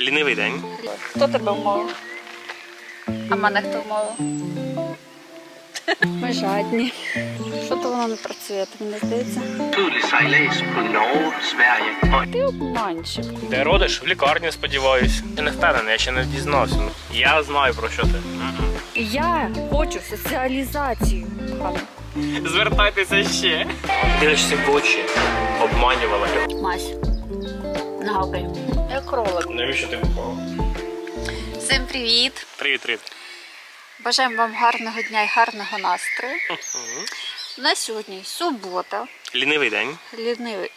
Лінивий день. Хто тебе вмовив? А мене хто вмовив? Ми жадні. Що то воно не працює, тобі не здається? Ти обманщик. Де родиш? В лікарні, сподіваюсь. Я не впевнений, я ще не дізнався. Я знаю про що ти. Я хочу соціалізацію. Хана. Звертайтеся ще. Дивишся в очі. Обманювала його. Мась. Нагавкай. Я кролик. Навіщо ти попав? Всім привіт. Привіт, привіт. Бажаємо вам гарного дня і гарного настрою. На сьогодні субота. Лінивий день. Лінивий.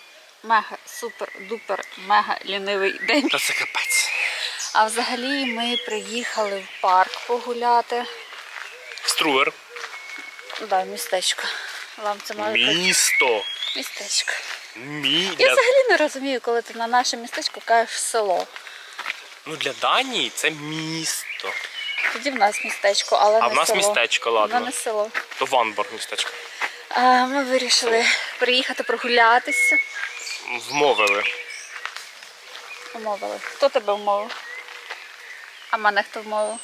Мега, супер, дупер, мега лінивий день. Та це капець. А взагалі ми приїхали в парк погуляти. Струвер. Да, містечко. Вам це має бути Місто. містечко. Мі... Я Для... взагалі не розумію, коли ти на наше містечко кажеш село. Ну для Данії це місто. Тоді в нас містечко, але А не в нас село. містечко, ладно. Ну, не село. То Ванборг містечко. А, ми вирішили приїхати прогулятися. Вмовили. Умовили. Хто тебе вмовив? А мене хто вмовив?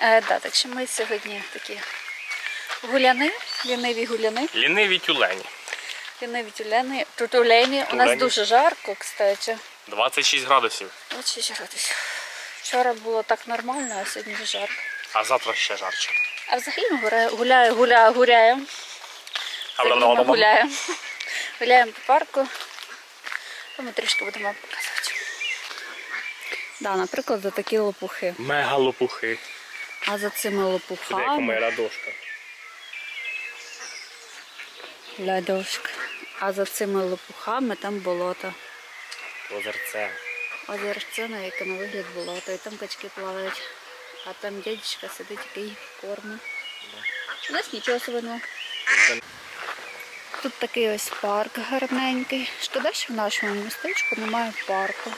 Е, да, так що ми сьогодні такі гуляни, ліниві гуляни, Ліниві тюлені. ліниві тюлени, тутулені. У нас дуже жарко, кстати. 26 градусів. От ще градусів. Вчора було так нормально, а сьогодні вже жарко. А завтра ще жарче. А взагалі ми гуляємо, гуляємо, гуляємо, гуляємо. Ми гуляємо. Гуляємо по парку. Ми трішки будемо показувати. Да, наприклад, за такі лопухи. Мега лопухи. А за цими Це як у лопухами ладошка. А за цими лопухами там болото. Озерце. Озерце, на яке на вигляд болото. І там качки плавають. А там дядечка сидить який кормить. У нас нічого особливого. Тут такий ось парк гарненький. Шкода, що в нашому містечку немає парку.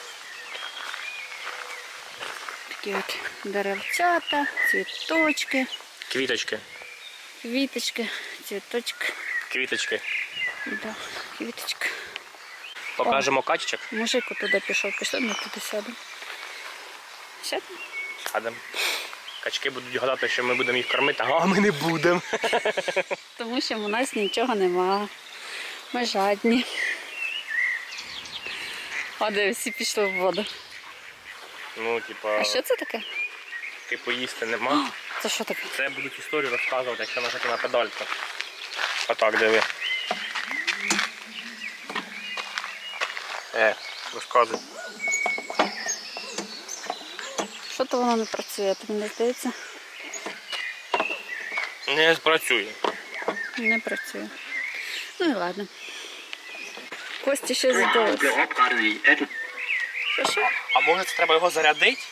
Такі от деревцята, цвіточки, Квіточки. квіточки, цвіточки. Квіточки. Да, квіточка. Покажемо качечок. Мужик туди пішов, пішли, ми туди сядемо. Сядемо? Садимо. Качки будуть гадати, що ми будемо їх кормити, а ми не будемо. Тому що у нас нічого нема. Ми жадні. А де всі пішли в воду. Ну, типа, А що це таке? типу їсти нема. Це що таке? Це будуть історію розказувати, якщо нажати на педальку. Отак диви. Е, розказуй. Що то воно не працює, тобі не здається? Не спрацює. Не працює. Ну і ладно. Кості ще i 18... Що що? А може це треба його зарядити?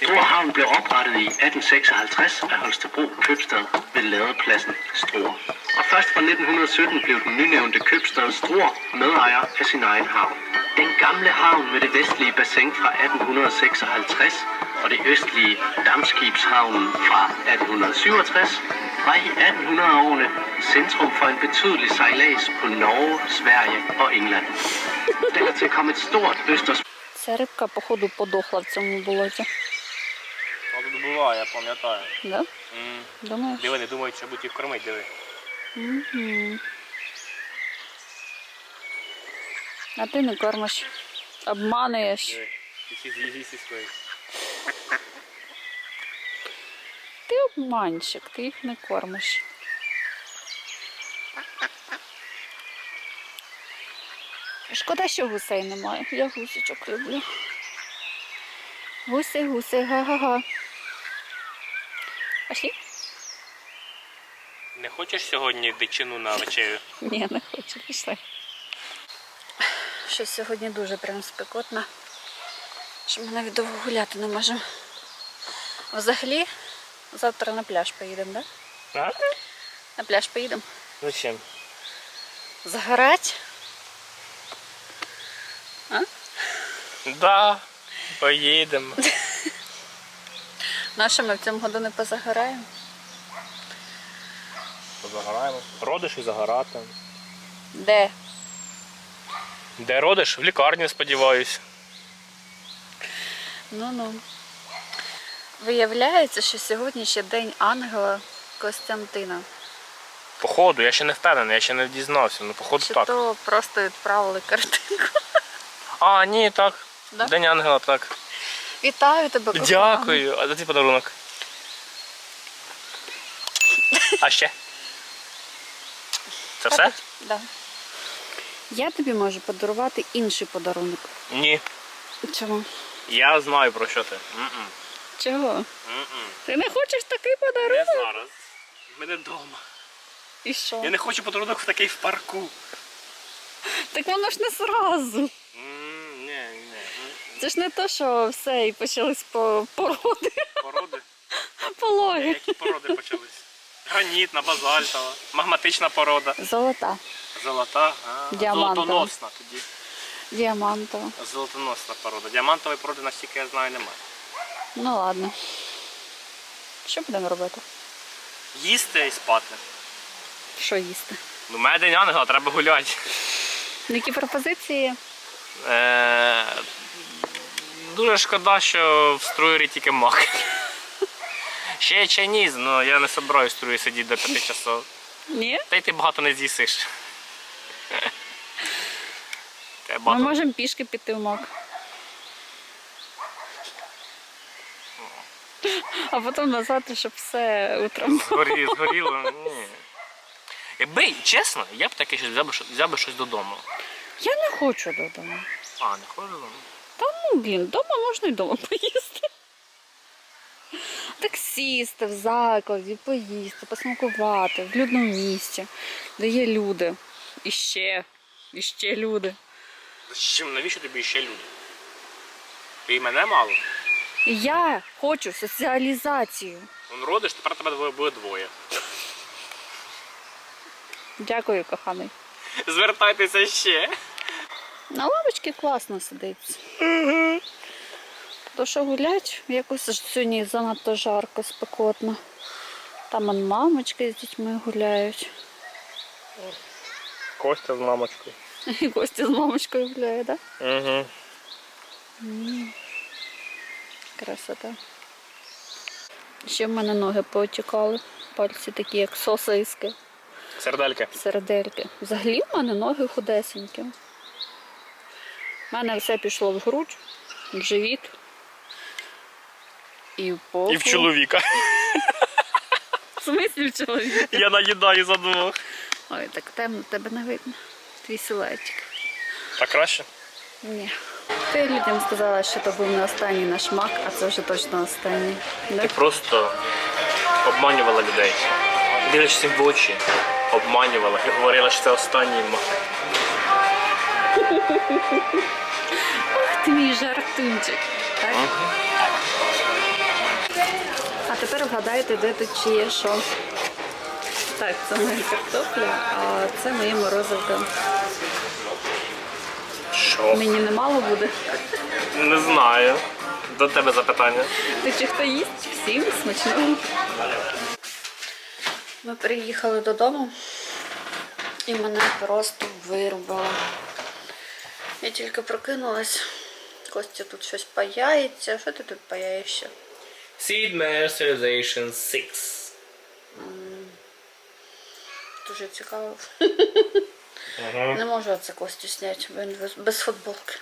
Storhavn blev oprettet i 1856 af Holstebro købstad ved ladepladsen Struer. Og først fra 1917 blev den nynævnte købstad Struer medejer af sin egen havn. Den gamle havn med det vestlige bassin fra 1856 og det østlige dammskibshavnen fra 1867 var i 1800-årene centrum for en betydelig sejlads på Norge, Sverige og England. Dertil kom et stort østers Ця рибка, походу, подохла в цьому болоті. Так буває, я пам'ятаю. Да? Думаєш? Диви, не думають, що будуть їх кормити, диви. Мгм. А ти не кормиш. Обмануєш. Диви. Всі з'їзді свої. Ти обманщик, ти їх не кормиш. Шкода, що гусей немає. Я гусечок люблю. Гуси, гуси, га-га-га. Пошли? Не хочеш сьогодні дичину на вечерю? Ні, не хочу, пішли. Щось сьогодні дуже прям спекотно. Що ми навіть довго гуляти не можемо. Взагалі, завтра на пляж поїдемо, так? Да? А? На пляж поїдемо. Зачем? Загорать. Да, поїдемо. Ну, а що ми в цьому году не позагораємо? Загораємо. Родиш і загорати. Де? Де родиш? В лікарні, сподіваюсь. Ну-ну. Виявляється, що сьогодні ще день ангела Костянтина. Походу, я ще не впевнений, я ще не дізнався. Ну, походу Чи так. то просто відправили картинку. А, ні, так. Да? День ангела, так. Вітаю тебе, кохана. Дякую. А де твій подарунок? А ще? Це все? Да. Я тобі можу подарувати інший подарунок. Ні. Чому? Я знаю про що ти. М-м. Чого? М-м. Ти не хочеш такий Не подарунок? зараз. В мене вдома. І що? Я не хочу подарунок в такий в парку. Так воно ж не зразу. М, Ні, ні. Це ж не то, що все, і почались по породи, Породи? пологи. Які породи почались? Гранітна, базальтова, магматична порода. Золота, Золота, а, Діамантова. золотоносна тоді. діамантова. Золотоносна порода. Діамантової породи, наскільки я знаю, немає. Ну ладно. Що будемо робити? Їсти і спати. Що їсти? Ну, мене день ангела, треба гуляти. Які пропозиції? Е, дуже шкода, що в струєрі тільки мак. Ще є чайніз, але я не собираюсь в струї сидіти до 5 часов. Ні? Та й ти багато не з'їсиш. Та Ми багато- можемо пішки піти в мак. А потім назад, щоб все утром. Згорі, згоріло. Ні. Якби, чесно, я б таки щось взяв би, що- взяв би щось додому. Я не хочу додому. А, не хочу додому. Та ну блін, вдома можна й вдома поїсти. Так сісти в закладі, поїсти, посмакувати в людному місці, де є люди. І ще, і ще люди. Чим, навіщо тобі ще люди? І мене мало. І я хочу соціалізацію. Он родиш, тепер тебе двоє- буде двоє. Дякую, коханий. Звертайтеся ще. На лавочці класно сидиться. То що гулять, якось сьогодні занадто жарко, спекотно. Там он мамочки з дітьми гуляють. Костя з мамочкою. І Костя з мамочкою гуляє, так? Угу. Красота. Ще в мене ноги потікали. Пальці такі, як сосиски, Сердельки. середельки. Взагалі в мене ноги худесенькі. У мене все пішло в грудь, в живіт. І в попу. І в чоловіка. В смислі в чоловіка? Я наїдаю за двох. Ой, так темно, тебе не видно. Твій силуетик. Так краще? Ні. Ти людям сказала, що це був не останній наш мак, а це вже точно останній. Ти просто обманювала людей. Дивлячись їм в очі, обманювала і говорила, що це останній мак. Ах ти мій жартунчик. Так? А тепер вгадайте, де тут чи є що. Так, це моя картопля, а це моє морозивка. Що? Мені немало буде. Не знаю. До тебе запитання. Ти чи хто їсть? Всім смачного. Ми приїхали додому і мене просто вирубало. Я тільки прокинулась. Костя тут щось паяється. Що ти тут паяєшся? Seed Mercerization 6. Дуже цікаво. Не можу це Костю зняти, бо він без, без футболки.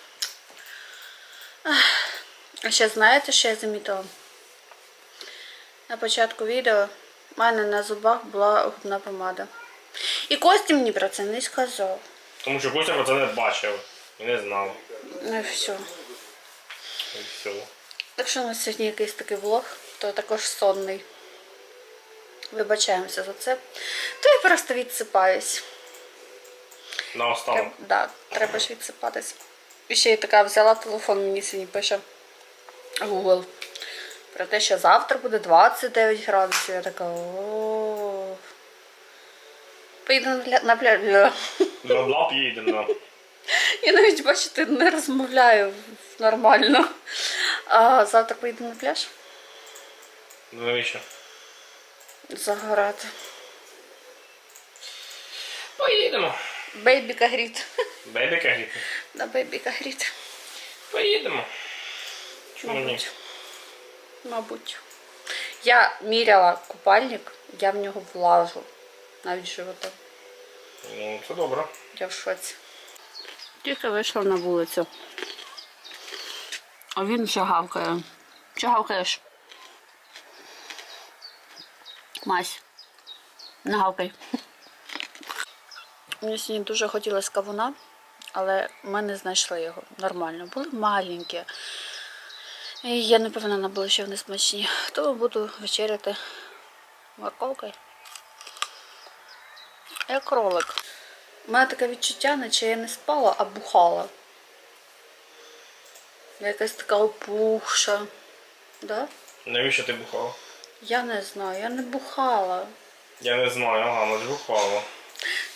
Ах. А ще знаєте, що я замітила? На початку відео в мене на зубах була губна помада. І Костя мені про це не сказав. Тому що Костя про це не бачив і не знав. Ну і все. І все. Так що у нас сьогодні якийсь такий влог, то також сонний. Вибачаємося за це. То я просто відсипаюсь. На останок. Треба, да, треба ж відсипатись. І ще й така взяла телефон, мені сьогодні пише Google. Про те, що завтра буде 29 градусів. Я така о. Поїду на пля- на пляж. На блап їдемо. Я навіть бачите, не розмовляю нормально. А завтра поїду на пляж навіщо? загорати. Поїдемо. Бейбіка гріт. Бебіка гріти. На бейбіка гріт. Поїдемо. Чому ні? Мабуть. Мабуть. Я міряла купальник, я в нього влажу. Навіть животом. Ну, це добре. Я в шоці. Тільки вийшла на вулицю. А він ще гавкає. Чи гавкаєш? Мась. Не гавкай. Мені сьогодні дуже хотілося кавуна, але ми не знайшли його. Нормально. Були маленькі. І я не певна була, що вони смачні. Тому буду вечеряти морковкою. Я кролик. У мене таке відчуття, наче я не спала, а бухала. Я якась така опухша. Да? Навіщо ти бухала? Я не знаю, я не бухала. Я не знаю, ага, може бухала.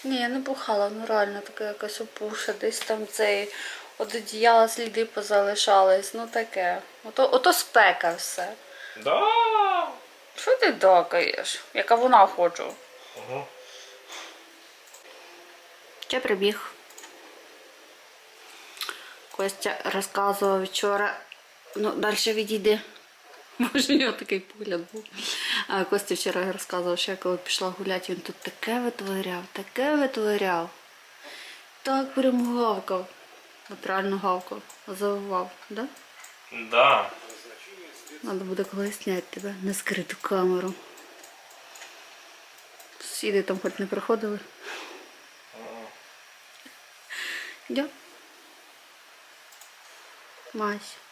Ні, я не бухала, ну реально така якась опухша. Десь там цей от одіяла сліди позалишались, ну таке. Ото, ото спека все. Да. Що ти докаєш? Яка вона хочу. Угу. Ще прибіг. Костя розказував вчора. Ну, далі відійди. Може, у нього такий погляд був. А Костя вчора розказував, що я коли пішла гуляти, він тут таке витворяв, таке витворяв. Так прям гавкав. От реально гавкав. Завивав, да? Да. Надо буде колись зняти тебе на скриту камеру. Сусіди там хоч не приходили. Йдем. Мась.